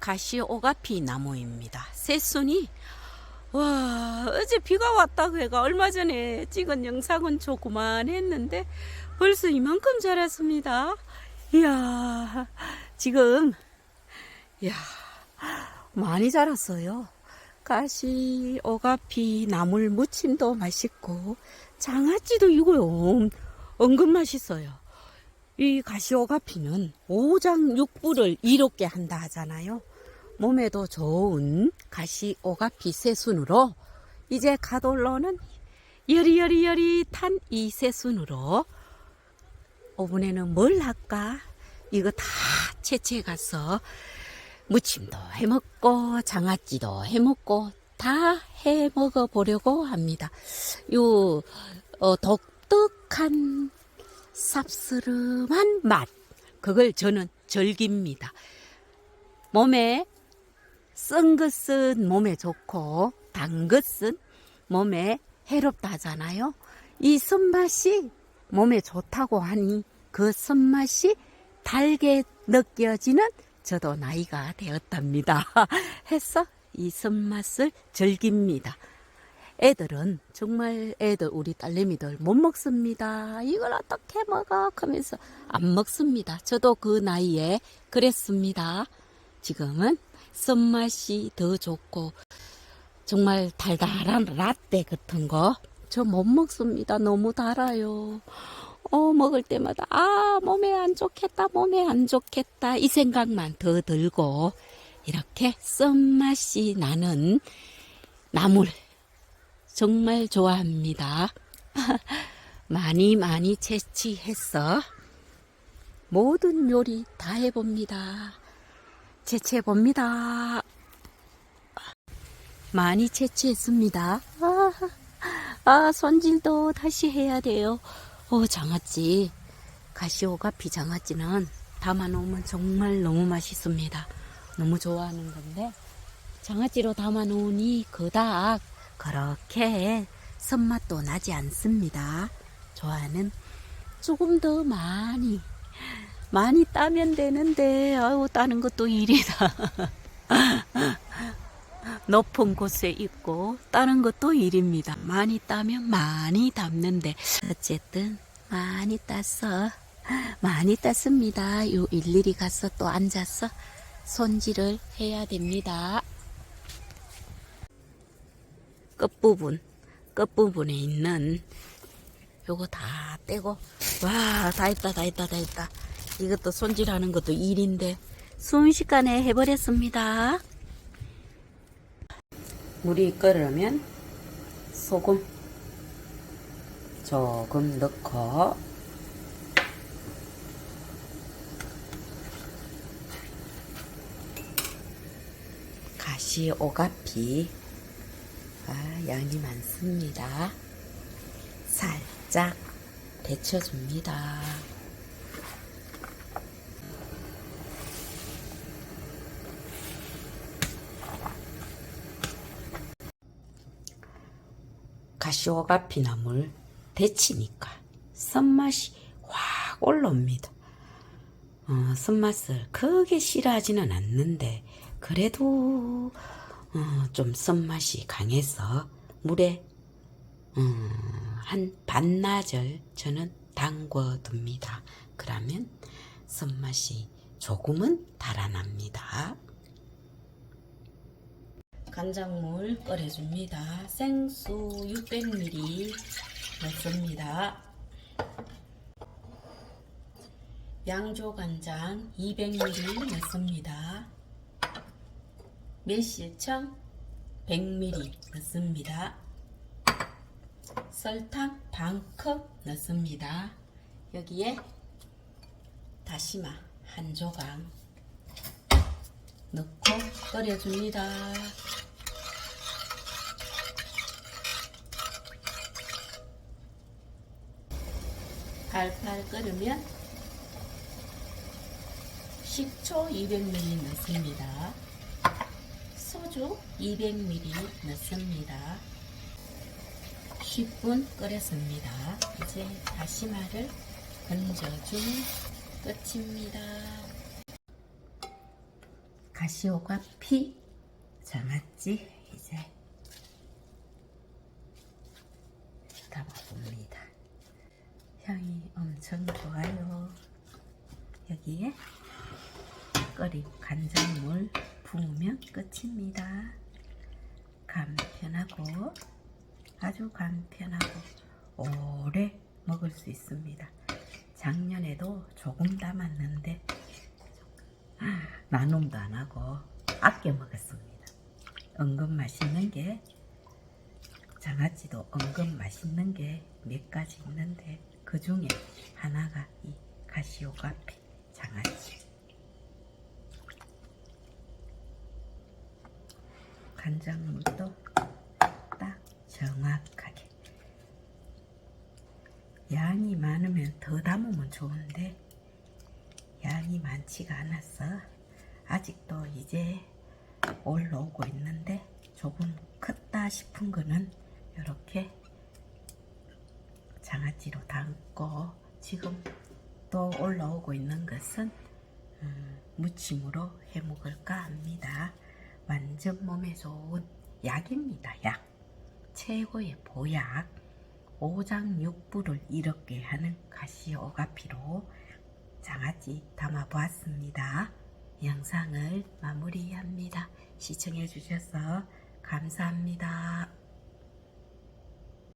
가시오가피 나무입니다. 새순이 와 어제 비가 왔다고 해가 얼마 전에 찍은 영상은 조그만 했는데 벌써 이만큼 자랐습니다. 이야 지금 이야 많이 자랐어요. 가시 오가피 나물 무침도 맛있고 장아찌도 이거요 은근 맛있어요. 이 가시 오가피는 오장 육부를 이롭게 한다 하잖아요. 몸에도 좋은 가시 오가피 새순으로 이제 가돌로는 여리여리여리탄 이 새순으로 오븐에는 뭘 할까? 이거 다 채채 가서 무침도 해먹고 장아찌도 해먹고 다 해먹어 보려고 합니다. 요 어, 독특한 쌉스름한 맛 그걸 저는 즐깁니다. 몸에 쓴 것은 몸에 좋고 단 것은 몸에 해롭다 하잖아요. 이 쓴맛이 몸에 좋다고 하니 그 쓴맛이 달게 느껴지는 저도 나이가 되었답니다. 해서 이 쓴맛을 즐깁니다. 애들은 정말 애들 우리 딸내미들 못 먹습니다. 이걸 어떻게 먹어? 하면서 안 먹습니다. 저도 그 나이에 그랬습니다. 지금은 쓴맛이 더 좋고 정말 달달한 라떼 같은 거 저 못 먹습니다. 너무 달아요. 어 먹을 때마다 아 몸에 안 좋겠다 몸에 안 좋겠다 이 생각만 더 들고 이렇게 쓴맛이 나는 나물 정말 좋아합니다. 많이 많이 채취해서 모든 요리 다 해봅니다. 채취해 봅니다. 많이 채취했습니다. 아, 아, 손질도 다시 해야 돼요. 어, 장아찌. 가시오가 비장아찌는 담아놓으면 정말 너무 맛있습니다. 너무 좋아하는 건데, 장아찌로 담아놓으니 그닥 그렇게 손맛도 나지 않습니다. 좋아하는 조금 더 많이 많이 따면 되는데 아유 따는 것도 일이다. 높은 곳에 있고 따는 것도 일입니다. 많이 따면 많이 담는데 어쨌든 많이 따서 많이 땄습니다. 요 일일이 가서 또 앉아서 손질을 해야 됩니다. 끝부분, 끝부분에 있는 요거 다 떼고, 와, 다 했다, 다 했다, 다 했다. 이것도 손질하는 것도 일인데, 순식간에 해버렸습니다. 물이 끓으면 소금 조금 넣고, 가시 오가피 아, 양이 많습니다. 살짝 데쳐줍니다. 가시오가 피나물 데치니까 쓴맛이 확 올라옵니다. 어, 쓴맛을 크게 싫어하지는 않는데 그래도 어, 좀 쓴맛이 강해서 물에 음, 한 반나절 저는 담궈 둡니다. 그러면 쓴맛이 조금은 달아납니다. 간장물 끓여줍니다. 생수 600ml 넣습니다. 양조 간장 200ml 넣습니다. 매실청 100ml 넣습니다. 설탕 반컵 넣습니다. 여기에 다시마 한 조각 넣고 끓여줍니다. 팔팔 끓으면 식초 200ml 넣습니다. 소주 200ml 넣습니다. 10분 끓였습니다. 이제 다시마를 건져주면 끝입니다. 가시오가 피 장아찌 이제 담아봅니다. 향이 엄청 좋아요. 여기에 끓인 간장물 부으면 끝입니다. 간편하고 아주 간편하고 오래 먹을 수 있습니다. 작년에도 조금 담았는데 나눔도 안 하고 아껴 먹었습니다. 은근 맛있는 게 장아찌도 은근 맛있는 게 몇 가지 있는데 그 중에 하나가 이 가시오 카페 장아찌. 간장물도 딱 정확하게. 양이 많으면 더 담으면 좋은데 양이 많지가 않아서 아직도 이제 올라오고 있는데 조금 컸다 싶은 거는 이렇게 장아찌로 담고 지금 또 올라오고 있는 것은 음, 무침으로 해 먹을까 합니다. 완전 몸에 좋은 약입니다. 약 최고의 보약 오장육부를 이롭게 하는 가시오가피로 장아찌 담아 보았습니다. 영상을 마무리합니다. 시청해 주셔서 감사합니다.